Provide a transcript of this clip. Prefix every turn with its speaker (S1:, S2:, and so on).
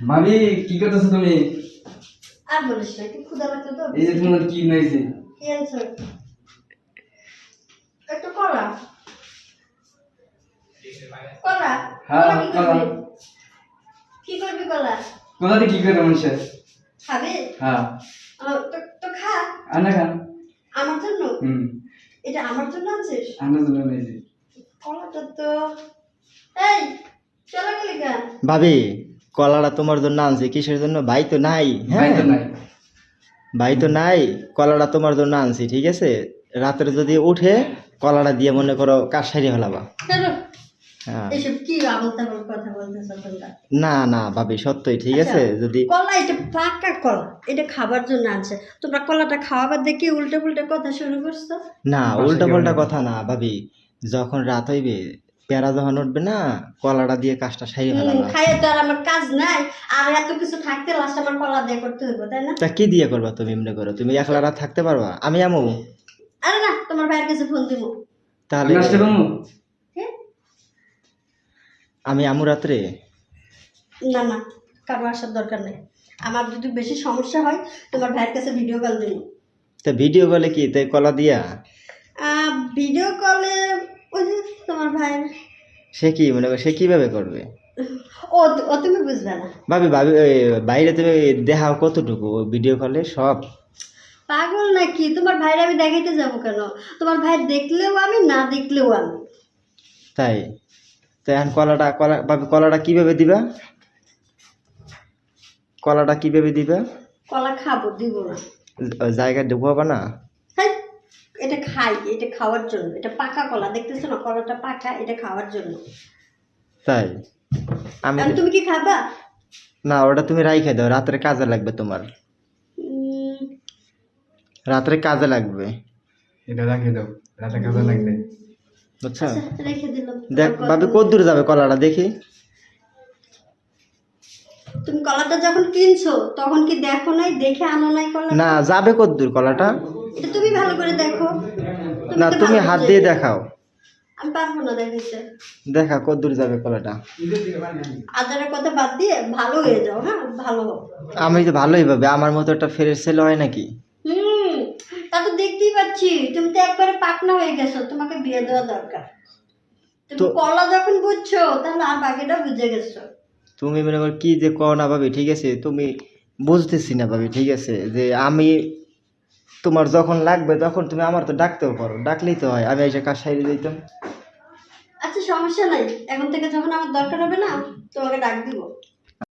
S1: ভাবি কি করতেছো তুমি?
S2: আর বলিস না কি লাগছে তো।
S1: এই যে তোমার কি নাইছে?
S2: কি একটু কলা। কলা?
S1: হ্যাঁ,
S2: কলা কি করবি? কলা?
S1: কি করে মানুষের?
S2: খাবে?
S1: হ্যাঁ।
S2: তো তো খা।
S1: আনা খান
S2: আমার জন্য?
S1: হুম।
S2: এটা আমার জন্য আনছিস?
S1: আনার জন্য নাইছে।
S2: কলাটা তো এই
S3: ভাবি কলাটা তোমার জন্য আনছি কিসের জন্য? ভাই তো নাই হ্যাঁ? ভাই তো নাই। কলাটা তোমার জন্য আনছি ঠিক আছে? রাত্রে যদি উঠে কলাটা দিয়ে মনে করো কাশারি হলাবা হ্যাঁ। না না ভাবি সত্যই ঠিক আছে?
S2: আচ্ছা,
S3: যদি
S2: কলা এটা পাকা কলা এটা খাবার জন্য আনছে। তোমরা কলাটা খাওয়াবার দেখে উল্টে পুল্টে কথা শুরু করছ?
S3: না উল্টা পাল্টা কথা না ভাবি যখন রাত হইবে পেয়ারা যখন উঠবে না কলাটা দিয়ে কাজটা সারি ফেলাবা
S2: খাইয়ে তো আর আমার কাজ নাই। আর এত কিছু থাকতে লাস্ট আমার কলা দিয়ে করতে হইব তাই না?
S3: তা কি দিয়ে করবা তুমি মনে করো? তুমি একলা রাত থাকতে পারবা? আমি আমু?
S2: আরে না তোমার ভাইয়ের কাছে ফোন দিব।
S3: তাহলে
S1: আমি আসতে পারব?
S2: হ্যাঁ?
S3: আমি আমু রাত্রে?
S2: না না কারও আসার দরকার নেই। আমার যদি বেশি সমস্যা হয় তোমার ভাইয়ের কাছে ভিডিও কল দিব।
S3: তা ভিডিও কলে কি? তাই কলা দিয়া?
S2: ভিডিও কলে ওই যে তোমার ভাইয়ের
S3: সে কি মনে সে কীভাবে করবে?
S2: ও ও তুমি বুঝবে না।
S3: ভাবি ভাবি বাইরে তুমি দেখাও কতটুকু ভিডিও কলে সব।
S2: পাগল নাকি? তোমার ভাইয়ের আমি দেখাইতে যাব কেন? তোমার ভাই দেখলেও আমি না দেখলেও আমি।
S3: তাই? তো এখন কলাটা কলা ভাবি কলাটা কীভাবে দিবা? কলাটা কীভাবে দিবা?
S2: কলা খাব দিব না।
S3: ওই জায়গায় ঢুকাবা না?
S2: এটা খাই এটা খাওয়ার জন্য। এটা পাকা কলা দেখতেছো না? কলাটা পাকা এটা খাওয়ার জন্য।
S3: তাই? আমি
S2: আর তুমি কি খাবা?
S3: না ওটা তুমি রাইখে দাও রাত্রে কাজে লাগবে তোমার। রাত্রে কাজে লাগবে।
S1: এটা রাখে দাও রাতে কাজে লাগবে।
S3: বুঝছ
S2: আচ্ছা, রেখে দিলাম।
S3: দেখ ভাবি কত দূর যাবে কলাটা? দেখি।
S2: তুমি কলাটা যখন কিনছো তখন কি দেখো নাই দেখে আনো নাই কলা
S3: না যাবে কত দূর কলাটা?
S2: এটা তুমি ভালো করে দেখো।
S3: না তুমি হাত দিয়ে দেখাও।
S2: আমি পারব না দেখাইতে।
S3: দেখা কত দূর যাবে কলাটা।
S2: আদারের কথা বাদ দিয়ে ভালো হয়ে যাও হ্যাঁ? ভালো
S3: আমি তো ভালোই ভাবে আমার মতো একটা ফেরের ছেলে হয় নাকি?
S2: হুম তা তো দেখতেই পাচ্ছি। তুমি তো একবারে পাকনা হয়ে গেছো তোমাকে বিয়ে দেওয়া দরকার। তুমি কলা যখন বুঝছ তাহলে আর বাকিটা বুঝে গেছো।
S3: তুমি মনে করো কি যে কও না ভাবি ঠিক আছে? তুমি বুঝতেছি না ভাবি ঠিক আছে? যে আমি তোমার যখন লাগবে, তখন তুমি আমার তো ডাকতেও পারো। ডাকলেই তো হয়, আমি এসে কাজ সাইডে দিতাম।
S2: আচ্ছা সমস্যা নাই। এখন থেকে যখন আমার দরকার হবে না, তোমাকে ডাক দিব।